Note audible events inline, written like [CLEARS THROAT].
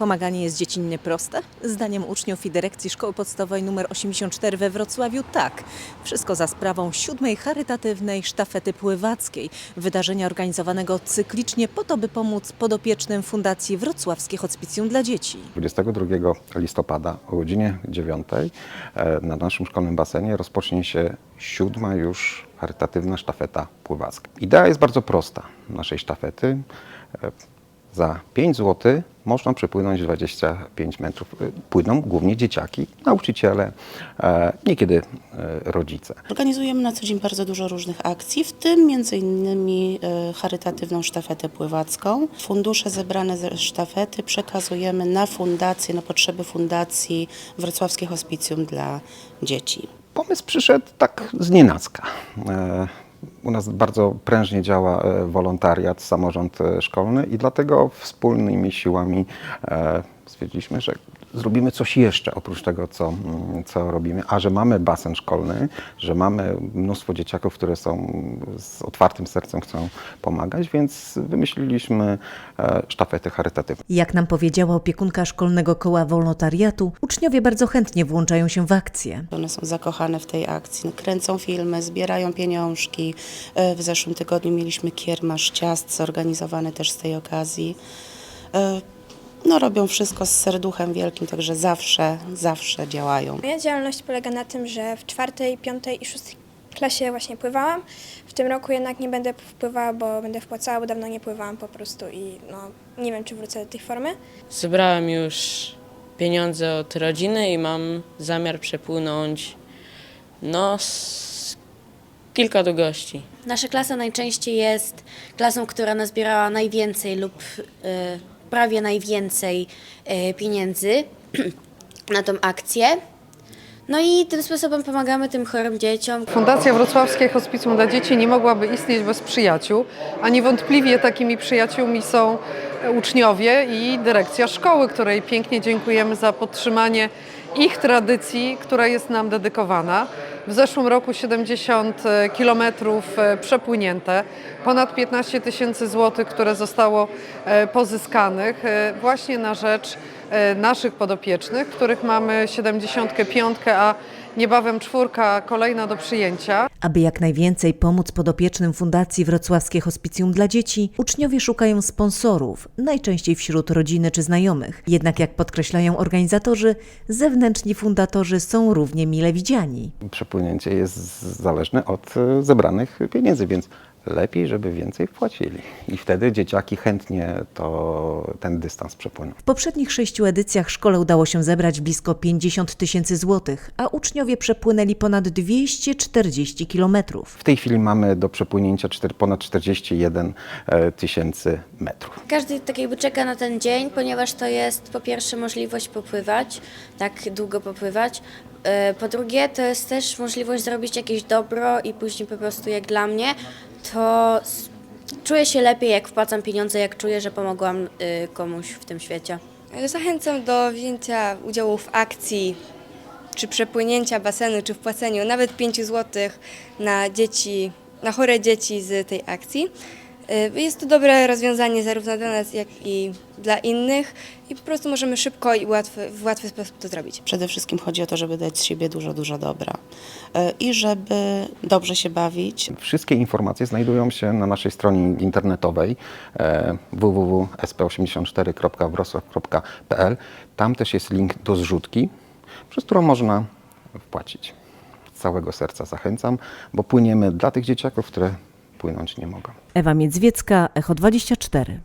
Pomaganie jest dziecinnie proste? Zdaniem uczniów i dyrekcji Szkoły Podstawowej nr 84 we Wrocławiu tak. Wszystko za sprawą siódmej charytatywnej sztafety pływackiej, wydarzenia organizowanego cyklicznie po to, by pomóc podopiecznym Fundacji Wrocławskie Hospicjum dla Dzieci. 22 listopada o godzinie 9 e, na naszym szkolnym basenie rozpocznie się siódma już charytatywna sztafeta pływacka. Idea jest bardzo prosta naszej sztafety. Za 5 zł można przepłynąć 25 metrów. Płyną głównie dzieciaki, nauczyciele, e, niekiedy e, rodzice. Organizujemy na co dzień bardzo dużo różnych akcji, w tym innymi e, charytatywną sztafetę pływacką. Fundusze zebrane ze sztafety przekazujemy na fundację, na potrzeby fundacji Wrocławskie Hospicjum dla Dzieci. Pomysł przyszedł tak z nienacka. U nas bardzo prężnie działa e, wolontariat, samorząd e, szkolny i dlatego wspólnymi siłami e, stwierdziliśmy, że zrobimy coś jeszcze oprócz tego, co, mm, co robimy. A że mamy basen szkolny, że mamy mnóstwo dzieciaków, które są z otwartym sercem, chcą pomagać, więc wymyśliliśmy e, sztafety charytatywne. Jak nam powiedziała opiekunka szkolnego koła wolontariatu, uczniowie bardzo chętnie włączają się w akcję. One są zakochane w tej akcji, kręcą filmy, zbierają pieniążki. E, W zeszłym tygodniu mieliśmy kiermasz ciast zorganizowany też z tej okazji. No, robią wszystko z serduchem wielkim, także zawsze, zawsze działają. Moja działalność polega na tym, że w czwartej, piątej i szóstej klasie właśnie pływałam. W tym roku jednak nie będę wpływała, bo będę wpłacała, bo dawno nie pływałam po prostu i no, nie wiem, czy wrócę do tej formy. Zebrałem już pieniądze od rodziny i mam zamiar przepłynąć no z kilka długości. Nasza klasa najczęściej jest klasą, która nazbierała najwięcej lub e, prawie najwięcej e, pieniędzy [CLEARS THROAT] na tą akcję. No i tym sposobem pomagamy tym chorym dzieciom. Fundacja Wrocławskie Hospicjum dla Dzieci nie mogłaby istnieć bez przyjaciół, a niewątpliwie takimi przyjaciółmi są uczniowie i dyrekcja szkoły, której pięknie dziękujemy za podtrzymanie ich tradycji, która jest nam dedykowana. W zeszłym roku 70 kilometrów e, przepłynięte, ponad 15 tysięcy złotych, które zostało e, pozyskanych e, właśnie na rzecz e, naszych podopiecznych, których mamy 75, a niebawem czwórka kolejna do przyjęcia. Aby jak najwięcej pomóc podopiecznym Fundacji Wrocławskie Hospicjum dla Dzieci, uczniowie szukają sponsorów, najczęściej wśród rodziny czy znajomych. Jednak jak podkreślają organizatorzy, zewnętrzni fundatorzy są równie mile widziani. Przepłynięcie jest zależne od e, zebranych pieniędzy, więc lepiej, żeby więcej wpłacili. I wtedy dzieciaki chętnie to, ten dystans przepłyną. W poprzednich sześciu edycjach szkole udało się zebrać blisko 50 tysięcy złotych, a uczniowie przepłynęli ponad 240 kilometrów. W tej chwili mamy do przepłynięcia czter- ponad 41 e, tysięcy metrów. Każdy tak jakby czeka na ten dzień, ponieważ to jest po pierwsze możliwość popływać, tak długo popływać. E, Po drugie to jest też możliwość zrobić jakieś dobro i później po prostu jak dla mnie to czuję się lepiej jak wpłacam pieniądze, jak czuję, że pomogłam y, komuś w tym świecie. Zachęcam do wzięcia udziału w akcji, czy przepłynięcia basenu, czy wpłaceniu nawet 5 zł na dzieci, na chore dzieci z tej akcji. Y, Jest to dobre rozwiązanie zarówno dla nas, jak i dla innych i po prostu możemy szybko i łatwy, w łatwy sposób to zrobić. Przede wszystkim chodzi o to, żeby dać z siebie dużo, dużo dobra E, i żeby dobrze się bawić, Wszystkie informacje znajdują się na naszej stronie internetowej e, www.sp84.wrocław.pl. Tam też jest link do zrzutki, przez którą można wpłacić. Z całego serca zachęcam, bo płyniemy dla tych dzieciaków, które płynąć nie mogą. Ewa Miedzwiecka, Echo 24.